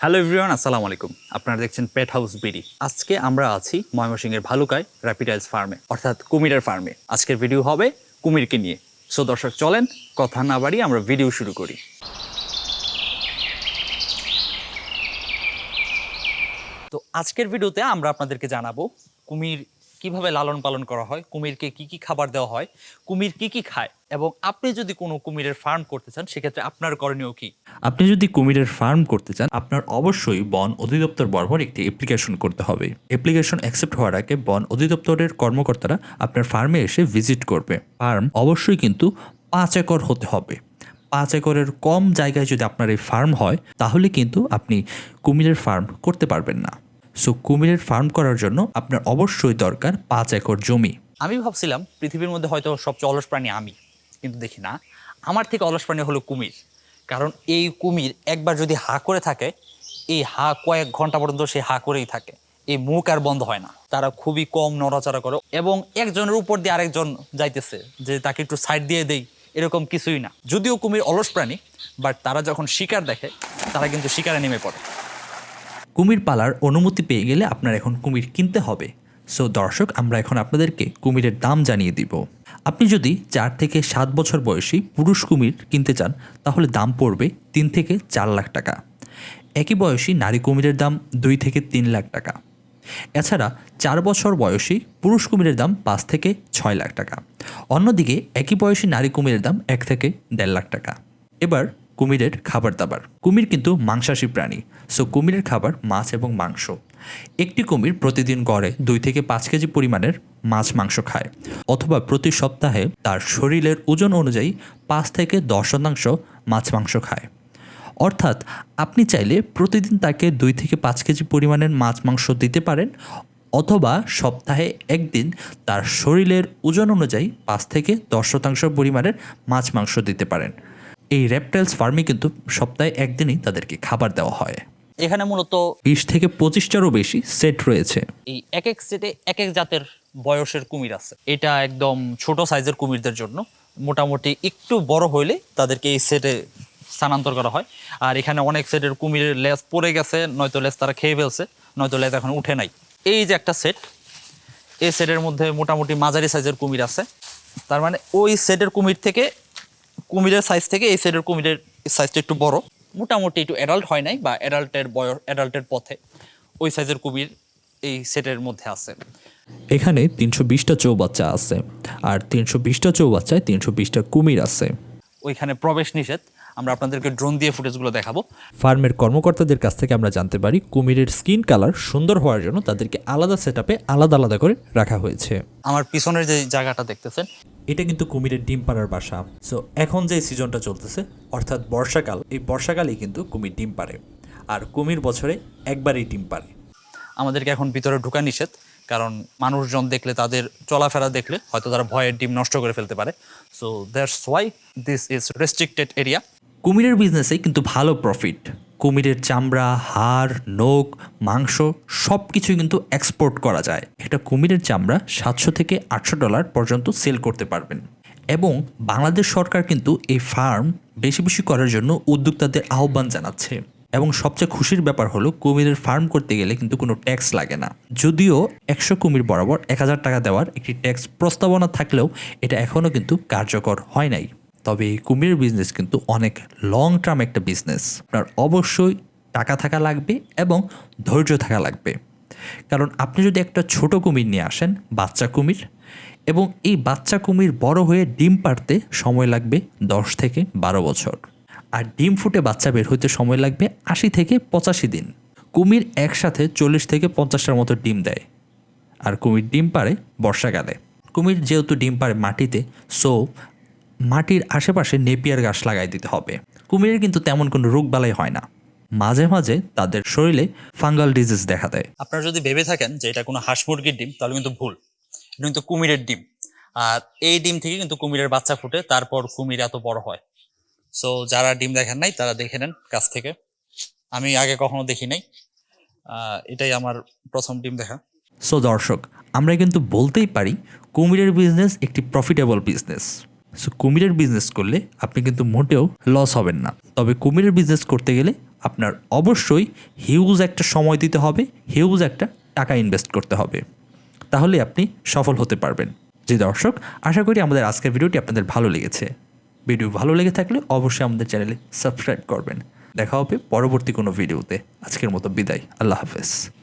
Hello everyone আসসালামু আলাইকুম। আপনারা দেখছেন পেট হাউস বিডি আজকে আমরা আছি ময়মনসিংহের ভালুকায় র্যাপিডাইলস ফার্মে অর্থাৎ কুমিরের ফার্মে আজকের ভিডিও হবে কুমিরকে নিয়ে। সো দর্শক, চলেন, কথা না বাড়িয়ে আমরা ভিডিও শুরু করি। তো আজকের ভিডিওতে আমরা আপনাদেরকে জানাব কুমির কীভাবে লালন পালন করা হয়, কুমিরকে কি কি খাবার দেওয়া হয়, কুমির কি কি খায় এবং আপনি যদি কোনো কুমিরের ফার্ম করতে চান, সেক্ষেত্রে আপনার করণীয় কি? আপনি যদি কুমিরের ফার্ম করতে চান, আপনার অবশ্যই বন অধিদপ্তর বরাবর একটি অ্যাপ্লিকেশন করতে হবে। অ্যাপ্লিকেশন অ্যাকসেপ্ট হওয়ার আগে বন অধিদপ্তরের কর্মকর্তারা আপনার ফার্মে এসে ভিজিট করবে। ফার্ম অবশ্যই কিন্তু পাঁচ একর হতে হবে। পাঁচ একরের কম জায়গায় যদি আপনার এই ফার্ম হয়, তাহলে কিন্তু আপনি কুমিরের ফার্ম করতে পারবেন না। সো কুমিরের ফার্ম করার জন্য আপনার অবশ্যই দরকার পাঁচ একর জমি। আমি ভাবছিলাম পৃথিবীর মধ্যে হয়তো সবচেয়ে অলস প্রাণী আমি, কিন্তু দেখি না। আমার থেকে অলস প্রাণী হলো কুমির। কারণ এই কুমির একবার যদি হা করে থাকে, এই হা কয়েক ঘণ্টা পর্যন্ত সে হা করেই থাকে। এই মুখ আর বন্ধ হয় না। তারা খুবই কম নড়াচড়া করে। এবং একজনের উপর দিয়ে আরেকজন যাইতেছে, যে তাকে একটু সাইড দিয়ে দেই, এরকম কিছুই না। যদিও কুমির অলস প্রাণী বাট তারা যখন শিকার দেখে, তারা কিন্তু শিকারে নেমে পড়ে। কুমির পালার অনুমতি পেয়ে গেলে আপনার এখন কুমির কিনতে হবে। সো দর্শক, আমরা এখন আপনাদেরকে কুমিরের দাম জানিয়ে দিব। আপনি যদি চার থেকে সাত বছর বয়সী পুরুষ কুমির কিনতে চান, তাহলে দাম পড়বে তিন থেকে চার লাখ টাকা। একই বয়সী নারী কুমিরের দাম দুই থেকে তিন লাখ টাকা। এছাড়া চার বছর বয়সী পুরুষ কুমিরের দাম পাঁচ থেকে ছয় লাখ টাকা। অন্যদিকে, একই বয়সী নারী কুমিরের দাম এক থেকে দেড় লাখ টাকা। এবার কুমিরের খাবার দাবার। কুমির কিন্তু মাংসাশী প্রাণী। সো কুমিরের খাবার মাছ এবং মাংস। একটি কুমির প্রতিদিন গড়ে দুই থেকে পাঁচ কেজি পরিমাণের মাছ মাংস খায়, অথবা প্রতি সপ্তাহে তার শরীরের ওজন অনুযায়ী পাঁচ থেকে দশ শতাংশ মাছ মাংস খায়। অর্থাৎ, আপনি চাইলে প্রতিদিন তাকে দুই থেকে পাঁচ কেজি পরিমাণের মাছ মাংস দিতে পারেন, অথবা সপ্তাহে একদিন তার শরীরের ওজন অনুযায়ী পাঁচ থেকে দশ শতাংশ পরিমাণের মাছ মাংস দিতে পারেন। এই রেপটাইলস ফার্মে কিন্তু সপ্তাহে একদিনই তাদেরকে খাবার দেওয়া হয়। এখানে মূলত বিশ থেকে পঁচিশটারও বেশি সেট রয়েছে। এই এক এক সেটে এক এক জাতের বয়সের কুমির আছে। এটা একদম ছোট সাইজের কুমিরদের জন্য। মোটামুটি একটু বড় হইলে তাদেরকে এই সেটে স্থানান্তর করা হয়। আর এখানে অনেক সেটের কুমিরের লেজ পড়ে গেছে নয়তো লেজ তারা খেয়ে ফেলছে নয়তো লেজ এখন উঠে নাই। এই যে একটা সেট এই সেটের মধ্যে মোটামুটি মাঝারি সাইজের কুমির আছে। তার মানে ওই সেটের কুমির থেকে কুমিরের সাইজ থেকে এই সাইডের কুমিরের সাইজটা একটু বড়। মোটামুটি একটু অ্যাডাল্ট হয় নাই বা অ্যাডাল্টের বয়স অ্যাডাল্টের পথে ওই সাইজের কুমির এই সেটের মধ্যে আছে। এখানে তিনশো বিশটা চৌবাচ্চা আছে আর তিনশো বিশটা চৌবাচ্চায় তিনশো বিশটা কুমির আছে। ওইখানে প্রবেশ নিষেধ। আমরা আপনাদেরকে ড্রোন দিয়ে ফুটেজগুলো দেখাবো। ফার্মের কর্মকর্তাদের কাছ থেকে আমরা জানতে পারি কুমিরের স্কিন কালার সুন্দর হওয়ার জন্য তাদেরকে আলাদা সেট আলাদা আলাদা করে রাখা হয়েছে। আমার পিছনের যে জায়গাটা দেখতেছেন এটা কিন্তু কুমিরের ডিম পাড়ার বাসা। সো এখন যে সিজনটা চলতেছে অর্থাৎ বর্ষাকাল এই বর্ষাকালেই কিন্তু কুমির ডিম পারে আর কুমির বছরে একবারই ডিম পারে আমাদেরকে এখন ভিতরে ঢোকা নিষেধ কারণ মানুষজন দেখলে তাদের চলাফেরা দেখলে হয়তো তারা ভয়ের ডিম নষ্ট করে ফেলতে পারে। So that's why this is restricted area কুমিরের বিজনেসে কিন্তু ভালো প্রফিট কুমিরের চামড়া, হাড় নোক মাংস সব কিছুই কিন্তু এক্সপোর্ট করা যায়। একটা কুমিরের চামড়া সাতশো থেকে আটশো ডলার পর্যন্ত সেল করতে পারবেন। এবং বাংলাদেশ সরকার কিন্তু এই ফার্ম বেশি বেশি করার জন্য উদ্যোক্তাদের আহ্বান জানাচ্ছে। এবং সবচেয়ে খুশির ব্যাপার হলো, কুমিরের ফার্ম করতে গেলে কিন্তু কোনো ট্যাক্স লাগে না। যদিও একশো কুমির বরাবর এক হাজার টাকা দেওয়ার একটি ট্যাক্স প্রস্তাবনা থাকলেও এটা এখনও কিন্তু কার্যকর হয় নাই। তবে এই কুমিরের বিজনেস কিন্তু অনেক লং টার্ম একটা বিজনেস আপনার অবশ্যই টাকা থাকা লাগবে এবং ধৈর্য থাকা লাগবে। কারণ আপনি যদি একটা ছোট কুমির নিয়ে আসেন, বাচ্চা কুমির, এবং এই বাচ্চা কুমির বড় হয়ে ডিম পাড়তে সময় লাগবে দশ থেকে বারো বছর। আর ডিম ফুটে বাচ্চা বের হইতে সময় লাগবে আশি থেকে পঁচাশি দিন। কুমির একসাথে চল্লিশ থেকে পঞ্চাশটার মতো ডিম দেয়। আর কুমির ডিম পারে বর্ষাকালে। কুমির যেহেতু ডিম পারে মাটিতে সো মাটির আশেপাশে নেপিয়ার গাছ লাগাই দিতে হবে। কুমিরের কিন্তু তেমন কোনো রোগ বালাই হয় না। মাঝে মাঝে তাদের শরীরে ফাঙ্গাল ডিজিজ দেখা দেয়। আপনারা যদি ভেবে থাকেন যে এটা কোনো হাঁস মুরগির ডিম তাহলে কিন্তু ভুল। এটা কিন্তু কুমিরের ডিম। আর এই ডিম থেকে কিন্তু কুমিরের বাচ্চা ফুটে তারপর কুমির এত বড় হয়। সো যারা ডিম দেখেন নাই তারা দেখে নেন কাছ থেকে। আমি আগে কখনো দেখি নাই। এটাই আমার প্রথম ডিম দেখা। সো দর্শক আমরা কিন্তু বলতেই পারি কুমিরের বিজনেস একটি প্রফিটেবল বিজনেস সো কুমিরের বিজনেস করলে আপনি কিন্তু মোটেও লস হবেন না। তবে কুমিরের বিজনেস করতে গেলে আপনার অবশ্যই হিউজ একটা সময় দিতে হবে হিউজ একটা টাকা ইনভেস্ট করতে হবে। তাহলে আপনি সফল হতে পারবেন। যে দর্শক, আশা করি আমাদের আজকের ভিডিওটি আপনাদের ভালো লেগেছে। ভিডিও ভালো লেগে থাকলে অবশ্যই আমাদের চ্যানেলে সাবস্ক্রাইব করবেন। দেখা হবে পরবর্তী কোনো ভিডিওতে। আজকের মতো বিদায়। আল্লাহ হাফেজ।